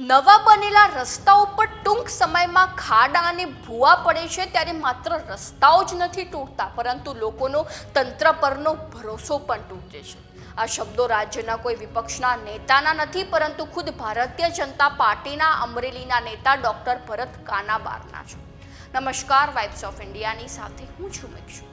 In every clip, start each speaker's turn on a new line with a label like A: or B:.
A: નવા બનેલા રસ્તાઓ પર ટૂંક સમયમાં ખાડા અને ભૂવા પડે છે ત્યારે માત્ર રસ્તાઓ જ નથી તૂટતા, પરંતુ લોકોનો તંત્ર પરનો ભરોસો પણ તૂટે છે. આ શબ્દો રાજ્યના કોઈ વિપક્ષના નેતાના નથી, પરંતુ ખુદ ભારતીય જનતા પાર્ટીના અમરેલીના નેતા ડોક્ટર ભરત કાનાબારના છે. નમસ્કાર, વાઇબ્સ ઓફ ઇન્ડિયાની સાથે હું છું મિક્ષુ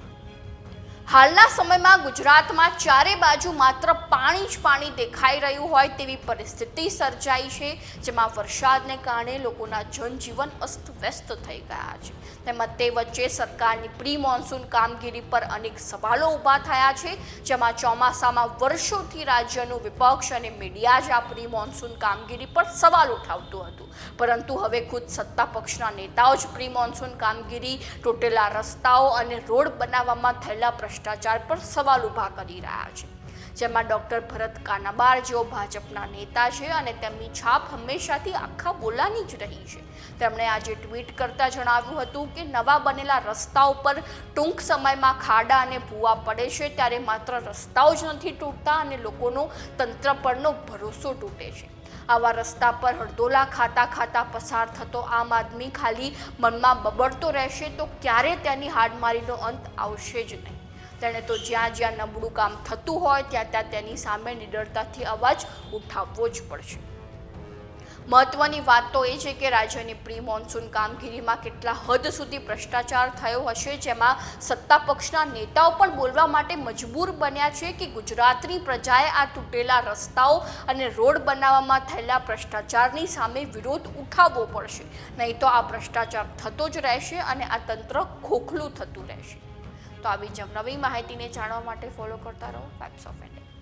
A: હાલના સમયમાં ગુજરાતમાં ચારે બાજુ માત્ર પાણી જ પાણી દેખાઈ રહ્યું હોય તેવી પરિસ્થિતિ સર્જાઈ છે, જેમાં વરસાદને કારણે લોકોના જનજીવન અસ્તવ્યસ્ત થઈ ગયા છે. તેમજ તે વચ્ચે સરકારની પ્રી મોન્સૂન કામગીરી પર અનેક સવાલો ઊભા થયા છે, જેમાં ચોમાસામાં વર્ષોથી રાજ્યનું વિપક્ષ અને મીડિયા જ આ પ્રી મોન્સૂન કામગીરી પર સવાલ ઉઠાવતું હતું. પરંતુ હવે ખુદ સત્તા પક્ષના નેતાઓ જ પ્રી મોન્સૂન કામગીરી, તૂટેલા રસ્તાઓ અને રોડ બનાવવામાં થયેલા ભ્રષ્ટાચાર પર સવાલ ઊભા કરી રહ્યા છે. જેમાં ડૉક્ટર ભરત કાનાબાર જેઓ ભાજપના નેતા છે અને તેમની છાપ હંમેશાથી આખા બોલાની જ રહી છે. તેમણે આજે ટ્વીટ કરતા જણાવ્યું હતું કે નવા બનેલા રસ્તાઓ પર ટૂંક સમયમાં ખાડા અને ભૂવા પડે છે ત્યારે માત્ર રસ્તાઓ જ નથી તૂટતા અને લોકોનો તંત્ર પરનો ભરોસો તૂટે છે. આવા રસ્તા પર હળદોલા ખાતા ખાતા પસાર થતો આમ આદમી ખાલી મનમાં બબડતો રહેશે તો ક્યારે તેની હાડમારીનો અંત આવશે જ નહીં. તેણે તો જ્યાં જ્યાં નબળું કામ થતું હોય ત્યાં ત્યાં તેની સામે નિડરતાથી અવાજ ઉઠાવવો જ પડશે. મહત્વની વાત તો એ છે કે રાજ્યની પ્રી મોન્સૂન કામગીરીમાં કેટલા હદ સુધી ભ્રષ્ટાચાર થયો હશે જેમાં સત્તા પક્ષના નેતાઓ પણ બોલવા માટે મજબૂર બન્યા છે કે ગુજરાતની પ્રજાએ આ તૂટેલા રસ્તાઓ અને રોડ બનાવવામાં થયેલા ભ્રષ્ટાચારની સામે વિરોધ ઉઠાવવો પડશે. નહીં તો આ ભ્રષ્ટાચાર થતો જ રહેશે અને આ તંત્ર ખોખલું થતું રહેશે. તો આવી જ નવી માહિતીને જાણવા માટે ફોલો કરતા રહો. Facts of India